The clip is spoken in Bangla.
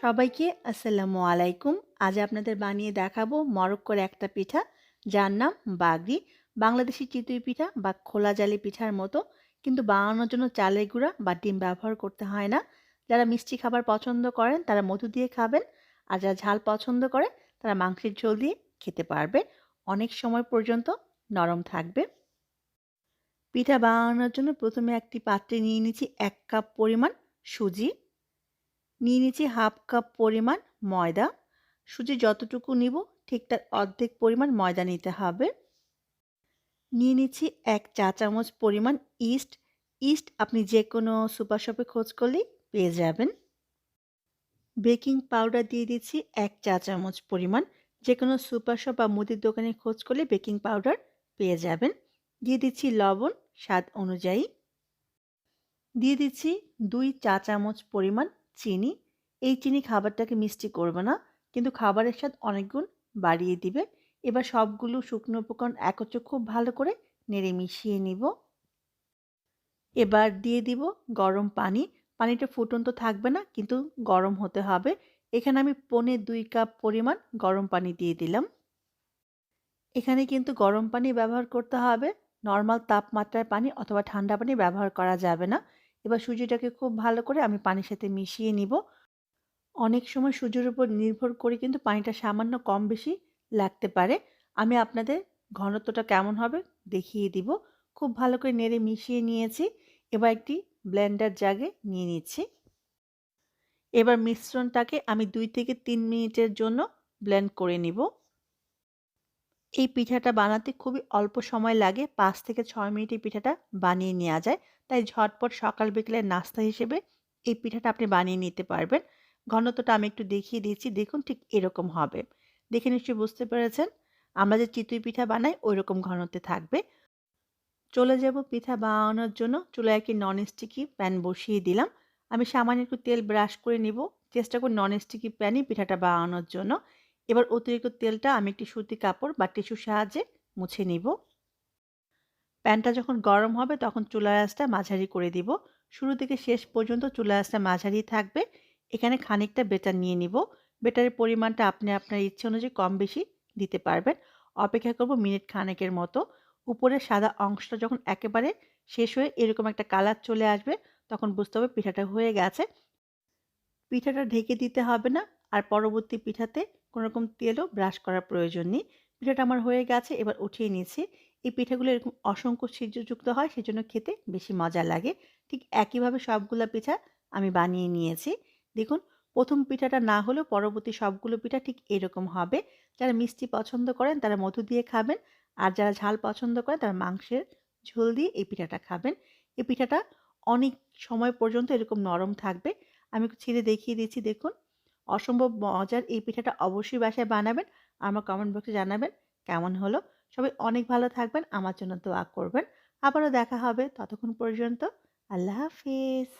সবাইকে আসসালামু আলাইকুম। আজ আপনাদের বানিয়ে দেখাবো মরক্কোর একটা পিঠা, যার নাম বাগরি। বাংলাদেশি চিতই পিঠা বা খোলা জালি পিঠার মতো, কিন্তু বানানোর জন্য চালের গুঁড়া বা ডিম ব্যবহার করতে হয় না। যারা মিষ্টি খাবার পছন্দ করেন, তারা মধু দিয়ে খাবেন, আর যারা ঝাল পছন্দ করে, তারা মাংসের ঝোল দিয়ে খেতে পারবে। অনেক সময় পর্যন্ত নরম থাকবে। পিঠা বানানোর জন্য প্রথমে একটি পাত্রে নিয়ে নিচ্ছি এক কাপ পরিমাণ সুজি। নিয়ে নিচ্ছি হাফ কাপ পরিমাণ ময়দা। সুজি যতটুকু নিব, ঠিক তার অর্ধেক পরিমাণ ময়দা নিতে হবে। নিয়ে নিচ্ছি এক চা চামচ পরিমাণ ইস্ট। ইস্ট আপনি যে কোনো সুপার শপে খোঁজ করলেই পেয়ে যাবেন। বেকিং পাউডার দিয়ে দিচ্ছি এক চা চামচ পরিমাণ। যে কোনো সুপার শপ বা মুদির দোকানে খোঁজ করলে বেকিং পাউডার পেয়ে যাবেন। দিয়ে দিচ্ছি লবণ স্বাদ অনুযায়ী। দিয়ে দিচ্ছি দুই চা চামচ পরিমাণ চিনি। এই চিনি খাবারটাকে মিষ্টি করবে না, কিন্তু খাবারের স্বাদ অনেক গুণ বাড়িয়ে দিবে। এবার সবগুলো শুকনো উপকরণ একত্রে খুব ভালো করে নেড়ে মিশিয়ে নিব। এবার দিয়ে দিব গরম পানি। পানিটা ফুটন্ত থাকবে না, কিন্তু গরম হতে হবে। এখানে আমি পনে দুই কাপ পরিমাণ গরম পানি দিয়ে দিলাম। এখানে কিন্তু গরম পানি ব্যবহার করতে হবে। নর্মাল তাপমাত্রার পানি অথবা ঠান্ডা পানি ব্যবহার করা যাবে না। এবার সুজিটাকে খুব ভালো করে আমি পানির সাথে মিশিয়ে নিব। অনেক সময় সুজির উপর নির্ভর করে কিন্তু পানিটা সামান্য কম বেশি লাগতে পারে। আমি আপনাদের ঘনত্বটা কেমন হবে দেখিয়ে দিব। খুব ভালো করে নেড়ে মিশিয়ে নিয়েছি। এবার একটি ব্লেন্ডার জাগে নিয়ে নিচ্ছি। এবার মিশ্রণটাকে আমি দুই থেকে তিন মিনিটের জন্য ব্লেন্ড করে নিব। এই পিঠাটা বানাতে খুবই অল্প সময় লাগে। পাঁচ থেকে ছয় মিনিটে পিঠাটা বানিয়ে নেওয়া যায়। তাই ঝটপট সকাল বিকেলের নাস্তা হিসেবে এই পিঠাটা আপনি বানিয়ে নিতে পারবেন। ঘনত্বটা আমি একটু দেখিয়ে দিয়েছি দেখুন ঠিক এরকম হবে। দেখে নিশ্চয়ই বুঝতে পেরেছেন? আমরা যে চিতুই পিঠা বানাই ওই রকম ঘনত্বে থাকবে। চলে যাব পিঠা বানানোর জন্য। চুলায় একটি নন স্টিকি প্যান বসিয়ে দিলাম। আমি সামান্য একটু তেল ব্রাশ করে নিব। চেষ্টা করি নন স্টিকি প্যানই পিঠাটা বানানোর জন্য। এবার অতিরিক্ত তেলটা আমি একটি সুতি কাপড় বা টিস্যুর সাহায্যে মুছে নিব। প্যানটা যখন গরম হবে তখন চুলার আঁচটা মাঝারি করে দিব। শুরু থেকে শেষ পর্যন্ত চুলার আঁচটা মাঝারি থাকবে। এখানে খানিকটা বেটার নিয়ে নিব। বেটারের পরিমাণটা আপনি আপনার ইচ্ছে অনুযায়ী কম বেশি দিতে পারবেন। অপেক্ষা করব মিনিট খানেকের মতো। উপরের সাদা অংশটা যখন একেবারে শেষ হয়ে এরকম একটা কালার চলে আসবে, তখন বুঝতে হবে পিঠাটা হয়ে গেছে। পিঠাটা ঢেকে দিতে হবে না। আর পরবর্তী পিঠাতে কোনোরকম তেলও ব্রাশ করার প্রয়োজন নেই। পিঠাটা আমার হয়ে গেছে, এবার উঠিয়ে নিয়েছি। এই পিঠাগুলো এরকম অসংখ্য ছিদ্রযুক্ত হয়, সেজন্য খেতে বেশি মজা লাগে। ঠিক একইভাবে সবগুলো পিঠা আমি বানিয়ে নিয়েছি। দেখুন, প্রথম পিঠাটা না হলেও পরবর্তী সবগুলো পিঠা ঠিক এরকম হবে। যারা মিষ্টি পছন্দ করেন, তারা মধু দিয়ে খাবেন। আর যারা ঝাল পছন্দ করেন, তারা মাংসের ঝোল দিয়ে এই পিঠাটা খাবেন। এই পিঠাটা অনেক সময় পর্যন্ত এরকম নরম থাকবে। আমি ছিঁড়ে দেখিয়ে দিচ্ছি, দেখুন। অসম্ভব মজার এই পিঠাটা অবশ্যই বাসায় বানাবেন। আমার কমেন্ট বক্সে জানাবেন কেমন হলো। সবাই অনেক ভালো থাকবেন, আমার জন্য দোয়া করবেন। আবারও দেখা হবে ততক্ষণ পর্যন্ত। আল্লাহ হাফিজ।